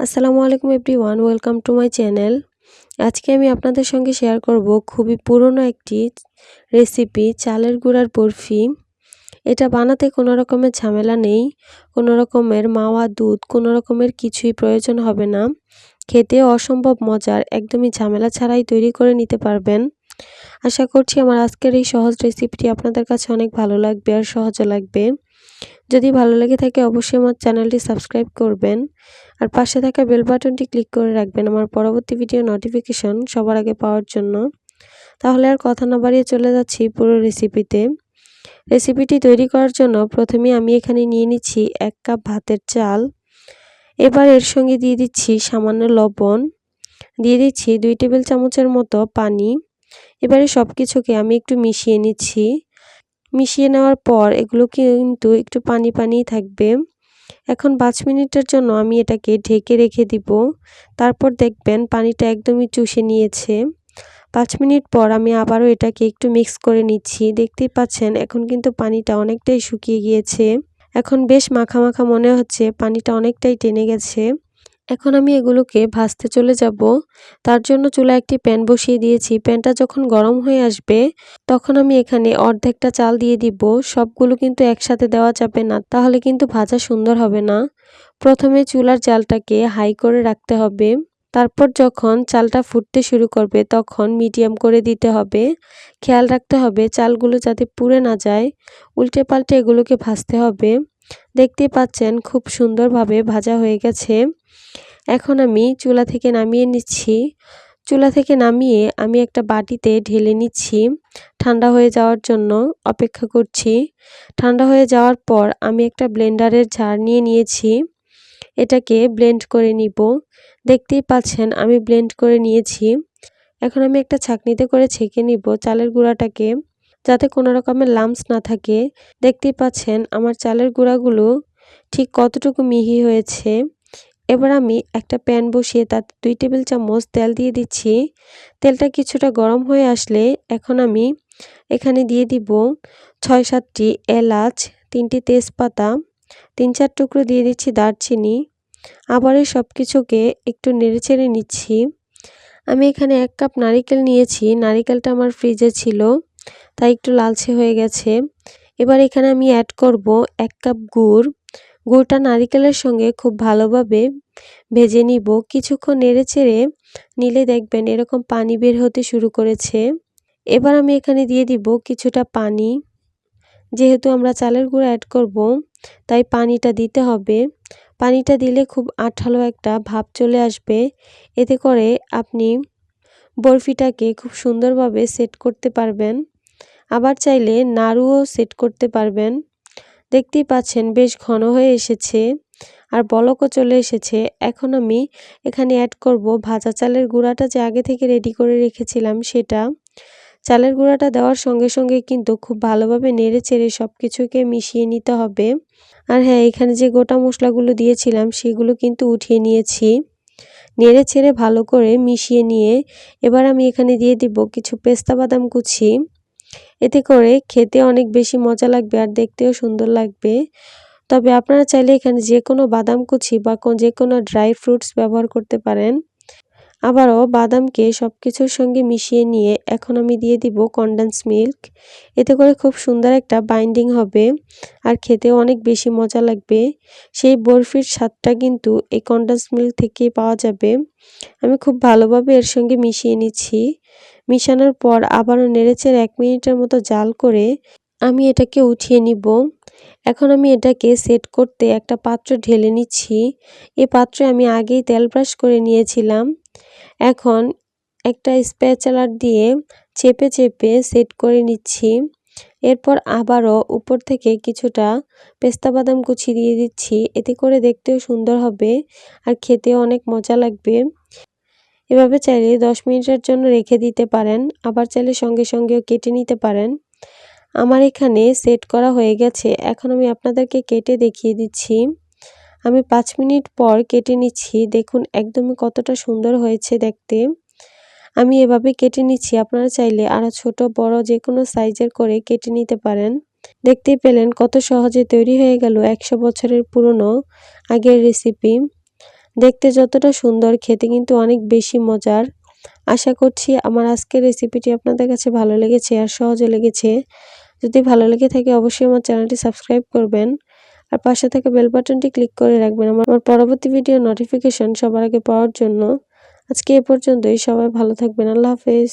আসসালামু আলাইকুম everyone, welcome to my channel. আজকে আমি আপনাদের সঙ্গে শেয়ার করব খুবই পুরনো একটি রেসিপি, চালের গুঁড়ার বরফি। এটা বানাতে কোনো রকমের ঝামেলা নেই, কোনো রকমের মাওয়া দুধ, কোনো রকমের কিছুই প্রয়োজন হবে না। খেতে অসম্ভব মজার, একদমই ঝামেলা ছাড়াই তৈরি করে নিতে পারবেন। আশা করছি আমার আজকের এই সহজ রেসিপিটি আপনাদের কাছে অনেক ভালো লাগবে আর সহজও লাগবে। যদি ভালো লেগে থাকে অবশ্যই আমার চ্যানেলটি সাবস্ক্রাইব করবেন। আর পাশে থাকা বেল বাটনটি ক্লিক করে রাখবেন আমার পরবর্তী ভিডিও নোটিফিকেশন সবার আগে পাওয়ার জন্য। তাহলে আর কথা না বাড়িয়ে চলে যাচ্ছি পুরো রেসিপিতে রেসিপিটি তৈরি করার জন্য প্রথমে আমি এখানে নিয়ে নিচ্ছি এক কাপ ভাতের চাল। এবার এর সঙ্গে দিয়ে দিচ্ছি সামান্য লবণ। দিয়ে দিচ্ছি দুই টেবিল চামচের মতো পানি। এবারে সব কিছুকে আমি একটু মিশিয়ে নিচ্ছি। মিশিয়ে নেওয়ার পর এগুলো কিন্তু একটু পানি পানি থাকবে। এখন পাঁচ মিনিটের জন্য আমি এটাকে ঢেকে রেখে দিব। তারপর দেখবেন পানিটা একদমই চুষে নিয়েছে। পাঁচ মিনিট পর আমি আবারও এটাকে একটু মিক্স করে নিচ্ছি। দেখতেই পাচ্ছেন, এখন কিন্তু পানিটা অনেকটাই শুকিয়ে গিয়েছে। এখন বেশ মাখা মাখা মনে হচ্ছে, পানিটা অনেকটাই টেনে গেছে। এখন আমি এগুলোকে ভাজতে চলে যাব। তার জন্য চুলা একটি প্যান বসিয়ে দিয়েছি। প্যানটা যখন গরম হয়ে আসবে, তখন আমি এখানে অর্ধেকটা চাল দিয়ে দিব। সবগুলো কিন্তু একসাথে দেওয়া যাবে না, তাহলে কিন্তু ভাজা সুন্দর হবে না। প্রথমে চুলার চালটাকে হাই করে রাখতে হবে। তারপর যখন চালটা ফুটতে শুরু করবে, তখন মিডিয়াম করে দিতে হবে। খেয়াল রাখতে হবে, চালগুলো যাতে পুড়ে না যায়। উল্টে পাল্টে এগুলোকে ভাজতে হবে। দেখতে পাচ্ছেন, খুব সুন্দরভাবে ভাজা হয়ে গেছে। এখন আমি চুলা থেকে নামিয়ে নিচ্ছি। চুলা থেকে নামিয়ে আমি একটা বাটিতে ঢেলে নিচ্ছি। ঠান্ডা হয়ে যাওয়ার জন্য অপেক্ষা করছি। ঠান্ডা হয়ে যাওয়ার পর আমি একটা ব্লেন্ডারের ঝাড় নিয়ে নিয়েছি। এটাকে ব্লেন্ড করে নিব। দেখতেই পাচ্ছেন, আমি ব্লেন্ড করে নিয়েছি। এখন আমি একটা ছাকনিতে করে ছেঁকে নিব চালের গুঁড়াটাকে, যাতে কোনো রকমের লামস না থাকে। দেখতেই পাচ্ছেন, আমার চালের গুঁড়াগুলো ঠিক কতটুকু মিহি হয়েছে। এবার আমি একটা প্যান বসিয়ে তাতে দুই টেবিল চামচ তেল দিয়ে দিচ্ছি। তেলটা কিছুটা গরম হয়ে আসলে এখন আমি এখানে দিয়ে দিব ছয় সাতটি এলাচ, তিনটি তেজপাতা, তিন চার টুকরো দিয়ে দিচ্ছি দারচিনি। আবার সব কিছুকে একটু নেড়ে চেড়ে নিচ্ছি। আমি এখানে এক কাপ নারিকেল নিয়েছি। নারিকেলটা আমার ফ্রিজে ছিল, তাই একটু লালচে হয়ে গেছে। এবার এখানে আমি অ্যাড করব এক কাপ গুড়। গুড়টা নারিকেলের সঙ্গে খুব ভালোভাবে ভেজে নিব। কিছুক্ষণ নেড়ে চেড়ে নিলে দেখবেন এরকম পানি বের হতে শুরু করেছে। এবার আমি এখানে দিয়ে দিব কিছুটা পানি। যেহেতু আমরা চালের গুঁড়ো অ্যাড করব, তাই পানিটা দিতে হবে। পানিটা দিলে খুব আঠালো একটা ভাব চলে আসবে। এতে করে আপনি বরফিটাকে খুব সুন্দরভাবে সেট করতে পারবেন। আবার চাইলে নাড়ুও সেট করতে পারবেন। দেখতেই পাচ্ছেন বেশ ঘন হয়ে এসেছে। আর বলকও চলে এসেছে। এখন আমি এখানে অ্যাড করব ভাজা চালের গুঁড়াটা যে আগে থেকে রেডি করে রেখেছিলাম সেটা। চালের গুঁড়াটা দেওয়ার সঙ্গে সঙ্গে কিন্তু খুব ভালোভাবে নেড়ে চেড়ে সব কিছুকে মিশিয়ে নিতে হবে। আর হ্যাঁ এখানে যে গোটা মশলাগুলো দিয়েছিলাম সেগুলো কিন্তু উঠিয়ে নিয়েছি। নেড়ে ছেড়ে ভালো করে মিশিয়ে নিয়ে এবার আমি এখানে দিয়ে দিব কিছু পেস্তা বাদাম কুচি। এতে করে খেতে অনেক বেশি মজা লাগবে আর দেখতেও সুন্দর লাগবে। তবে আপনারা চাইলে এখানে যে কোনো বাদাম কুচি বা যে কোনো ড্রাই ফ্রুটস ব্যবহার করতে পারেন। আবারও বাদামকে সব কিছুর সঙ্গে মিশিয়ে নিয়ে এখন আমি দিয়ে দিব কন্ডেন্স মিল্ক এতে করে খুব সুন্দর একটা বাইন্ডিং হবে আর খেতে অনেক বেশি মজা লাগবে। সেই বরফির স্বাদটা কিন্তু এই কন্ডেন্স মিল্ক থেকেই পাওয়া যাবে। আমি খুব ভালোভাবে এর সঙ্গে মিশিয়ে নিচ্ছি। মিশানোর পর আবারও নেড়েচেড়ে এক মিনিটের মতো জাল করে আমি এটাকে উঠিয়ে নিব। এখন আমি এটাকে সেট করতে একটা পাত্র ঢেলে নিচ্ছি। এই পাত্রে আমি আগেই তেল ব্রাশ করে নিয়েছিলাম। এখন একটা স্প্যাচালার দিয়ে চেপে চেপে সেট করে নিচ্ছি। এরপর আবারও উপর থেকে কিছুটা পেস্তা বাদাম কুচি দিয়ে দিচ্ছি। এতে করে দেখতেও সুন্দর হবে আর খেতেও অনেক মজা লাগবে। এভাবে চাইলে দশ মিনিটের জন্য রেখে দিতে পারেন, আবার চাইলে সঙ্গে সঙ্গেও কেটে নিতে পারেন। আমার এখানে সেট করা হয়ে গেছে। এখন আমি আপনাদেরকে কেটে দেখিয়ে দিচ্ছি। আমি পাঁচ মিনিট পর কেটে নিচ্ছি। দেখুন একদমই কতটা সুন্দর হয়েছে দেখতে। আমি এভাবে কেটে নিচ্ছি। আপনারা চাইলে আরও ছোট, বড় যে কোনো সাইজের করে কেটে নিতে পারেন। দেখতেই পেলেন কত সহজে তৈরি হয়ে গেল একশো বছরের পুরনো আগের রেসিপি দেখতে যতটা সুন্দর, খেতে কিন্তু অনেক বেশি মজার। আশা করছি আমার আজকের রেসিপিটি আপনাদের কাছে ভালো লেগেছে আর সহজে লেগেছে। যদি ভালো লেগে থাকে অবশ্যই আমার চ্যানেলটি সাবস্ক্রাইব করবেন। আর পাশে থাকা বেল বাটনটি ক্লিক করে রাখবেন। আমার পরবর্তী ভিডিও নোটিফিকেশন সবার আগে পাওয়ার জন্য। আজকে এ পর্যন্তই। সবাই ভালো থাকবেন। আল্লাহ হাফেজ।